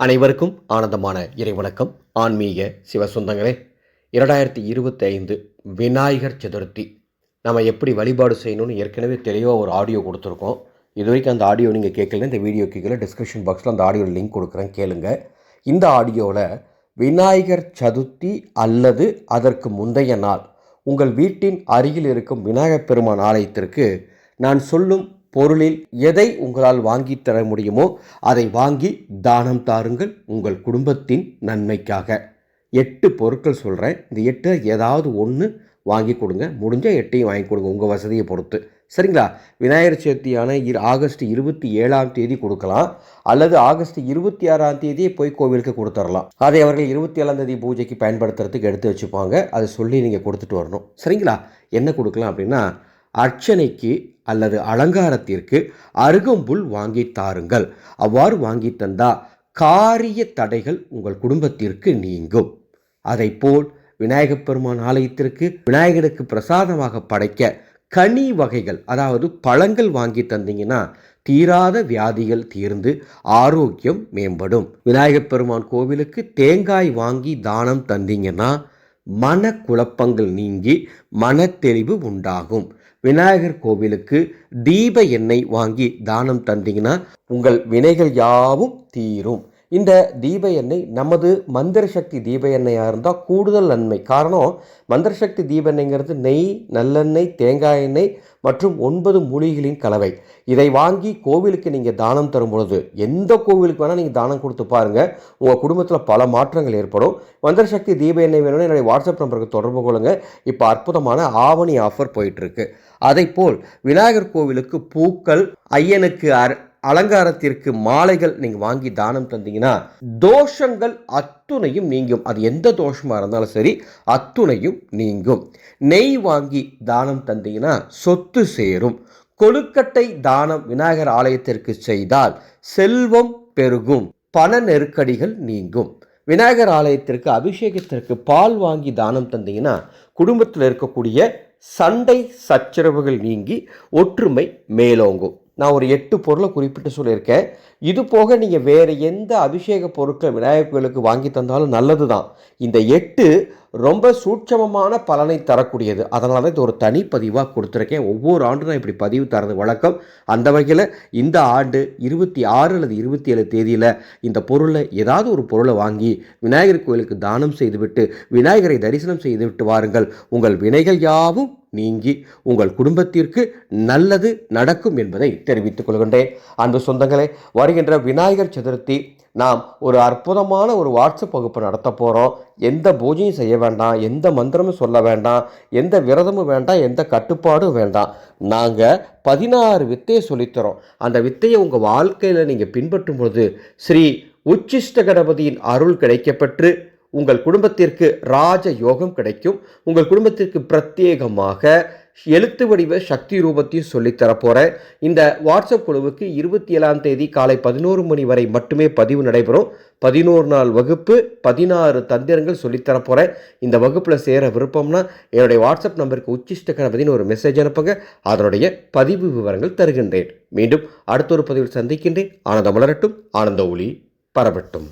அனைவருக்கும் ஆனந்தமான இறைவணக்கம். ஆன்மீக சிவசுந்தங்களே இரண்டாயிரத்தி இருபத்தி ஐந்து விநாயகர் சதுர்த்தி. நம்ம எப்படி வழிபாடு செய்யணும்னு ஏற்கனவே தெளிவாக ஒரு ஆடியோ கொடுத்துருக்கோம். இது வரைக்கும் அந்த ஆடியோ நீங்கள் கேட்கல இந்த வீடியோ கேட்கல டிஸ்கிரிப்ஷன் பாக்ஸில் அந்த ஆடியோ லிங்க் கொடுக்குறேன் கேளுங்க. இந்த ஆடியோவில் விநாயகர் சதுர்த்தி அல்லது அதற்கு முந்தைய நாள் உங்கள் வீட்டின் அருகில் இருக்கும் விநாயகர் பெருமான் ஆலயத்திற்கு நான் சொல்லும் பொருளில் எதை உங்களால் வாங்கி தர முடியுமோ அதை வாங்கி தானம் தாருங்கள் உங்கள் குடும்பத்தின் நன்மைக்காக. எட்டு பொருட்கள் சொல்கிறேன் இந்த எட்டு ஏதாவது ஒன்று வாங்கி கொடுங்க. முடிஞ்ச எட்டையும் வாங்கி கொடுங்க உங்கள் வசதியை பொறுத்து. சரிங்களா? விநாயகர் சதுர்த்தியான இரு ஆகஸ்ட் இருபத்தி ஏழாம் தேதி கொடுக்கலாம். அல்லது ஆகஸ்ட் இருபத்தி ஆறாம் தேதியே போய் கோவிலுக்கு கொடுத்துடலாம். அதை அவர்கள் இருபத்தி ஏழாம் தேதி பூஜைக்கு பயன்படுத்துறதுக்கு எடுத்து வச்சுப்பாங்க. அதை சொல்லி நீங்கள் கொடுத்துட்டு வரணும். சரிங்களா? என்ன கொடுக்கலாம் அப்படின்னா அர்ச்சனைக்கு அல்லது அலங்காரத்திற்கு அருகம்புல் வாங்கி தாருங்கள். அவ்வாறு வாங்கி தந்தா காரிய தடைகள் உங்கள் குடும்பத்திற்கு நீங்கும். அதைப்போல் விநாயகப் பெருமான் ஆலயத்திற்கு விநாயகருக்கு பிரசாதமாக படைக்க கனி வகைகள் அதாவது பழங்கள் வாங்கி தந்தீங்கன்னா தீராத வியாதிகள் தீர்ந்து ஆரோக்கியம் மேம்படும். விநாயகப் பெருமான் கோவிலுக்கு தேங்காய் வாங்கி தானம் தந்தீங்கன்னா மனக்குழப்பங்கள் நீங்கி மனத்தெளிவு உண்டாகும். விநாயகர் கோவிலுக்கு தீப எண்ணெய் வாங்கி தானம் தந்தீங்கன்னா உங்கள் வினைகள் யாவும் தீரும். இந்த தீப எண்ணெய் நமது மந்திர சக்தி தீப எண்ணெயாக இருந்தால் கூடுதல் நன்மை. காரணம் மந்திர சக்தி தீப எண்ணெய்ங்கிறது நெய் நல்லெண்ணெய் தேங்காய் எண்ணெய் மற்றும் ஒன்பது மூலிகளின் கலவை. இதை வாங்கி கோவிலுக்கு நீங்கள் தானம் தரும் பொழுது எந்த கோவிலுக்கு வேணால் நீங்கள் தானம் கொடுத்து பாருங்கள் உங்கள் குடும்பத்தில் பல மாற்றங்கள் ஏற்படும். மந்திர சக்தி தீப எண்ணெய் வேணும்னு என்னுடைய வாட்ஸ்அப் நம்பருக்கு தொடர்பு கொள்ளுங்கள் இப்போ அற்புதமான ஆவணி ஆஃபர் போயிட்டுருக்கு அதைப்போல் விநாயகர் கோவிலுக்கு பூக்கள் ஐயனுக்கு அர் அலங்காரத்திற்கு மாலைகள் நீங்கள் வாங்கி தானம் தந்தீங்கன்னா தோஷங்கள் அத்துணையும் நீங்கும். அது எந்த தோஷமாக இருந்தாலும் சரி அத்துணையும் நீங்கும். நெய் வாங்கி தானம் தந்தீங்கன்னா சொத்து சேரும். கொழுக்கட்டை தானம் விநாயகர் ஆலயத்திற்கு செய்தால் செல்வம் பெருகும். பண நெருக்கடிகள் நீங்கும். விநாயகர் ஆலயத்திற்கு அபிஷேகத்திற்கு பால் வாங்கி தானம் தந்தீங்கன்னா குடும்பத்தில் இருக்கக்கூடிய சண்டை சச்சரவுகள் நீங்கி ஒற்றுமை மேலோங்கும். நான் ஒரு எட்டு பொருளை குறிப்பிட்டு சொல்லியிருக்கேன். இது போக நீங்கள் வேறு எந்த அபிஷேக பொருட்கள் விநாயகர் கோயிலுக்கு வாங்கி தந்தாலும் நல்லது தான் இந்த எட்டு ரொம்ப சூட்சமமான பலனை தரக்கூடியது. அதனால தான் இது ஒரு தனிப்பதிவாக கொடுத்துருக்கேன். ஒவ்வொரு ஆண்டும் நான் இப்படி பதிவு தரது வழக்கம். அந்த வகையில் இந்த ஆண்டு இருபத்தி ஆறு அல்லது இருபத்தி ஏழு தேதியில் இந்த பொருளை ஏதாவது ஒரு பொருளை வாங்கி விநாயகர் கோயிலுக்கு தானம் செய்துவிட்டு விநாயகரை தரிசனம் செய்துவிட்டு வாருங்கள். உங்கள் வினைகள் யாவும் நீங்கி உங்கள் குடும்பத்திற்கு நல்லது நடக்கும் என்பதை தெரிவித்துக் கொள்கின்றேன். அன்பு சொந்தங்களே வருகின்ற விநாயகர் சதுர்த்தி நாம் ஒரு அற்புதமான ஒரு வாட்ஸ்அப் வகுப்பு நடத்த போகிறோம் எந்த பூஜையும் செய்ய வேண்டாம். எந்த மந்திரமும் சொல்ல வேண்டாம். எந்த விரதமும் வேண்டாம். எந்த கட்டுப்பாடும் வேண்டாம். நாங்கள் பதினாறு வித்தையை சொல்லித்தரோம். அந்த வித்தையை உங்கள் வாழ்க்கையில் நீங்கள் பின்பற்றும் பொழுது ஸ்ரீ உச்சிஷ்ட கணபதியின் அருள் கிடைக்கப்பெற்று உங்கள் குடும்பத்திற்கு ராஜ யோகம் கிடைக்கும். உங்கள் குடும்பத்திற்கு பிரத்யேகமாக எழுத்து வடிவ சக்தி ரூபத்தையும் சொல்லித்தரப்போகிறேன் இந்த வாட்ஸ்அப் குழுவுக்கு இருபத்தி ஏழாம் தேதி காலை பதினோரு மணி வரை மட்டுமே பதிவு நடைபெறும். பதினோரு நாள் வகுப்பு பதினாறு தந்திரங்கள் சொல்லித்தரப்போகிறேன் இந்த வகுப்பில் சேர விருப்பம்னா என்னுடைய வாட்ஸ்அப் நம்பருக்கு உச்சிஷ்ட கணபதினு ஒரு மெசேஜ் அனுப்புங்க. அதனுடைய பதிவு விவரங்கள் தருகின்றேன். மீண்டும் அடுத்த ஒரு பதிவில் சந்திக்கின்றேன். ஆனந்தம் மலரட்டும். ஆனந்த ஒளி பரவட்டும்.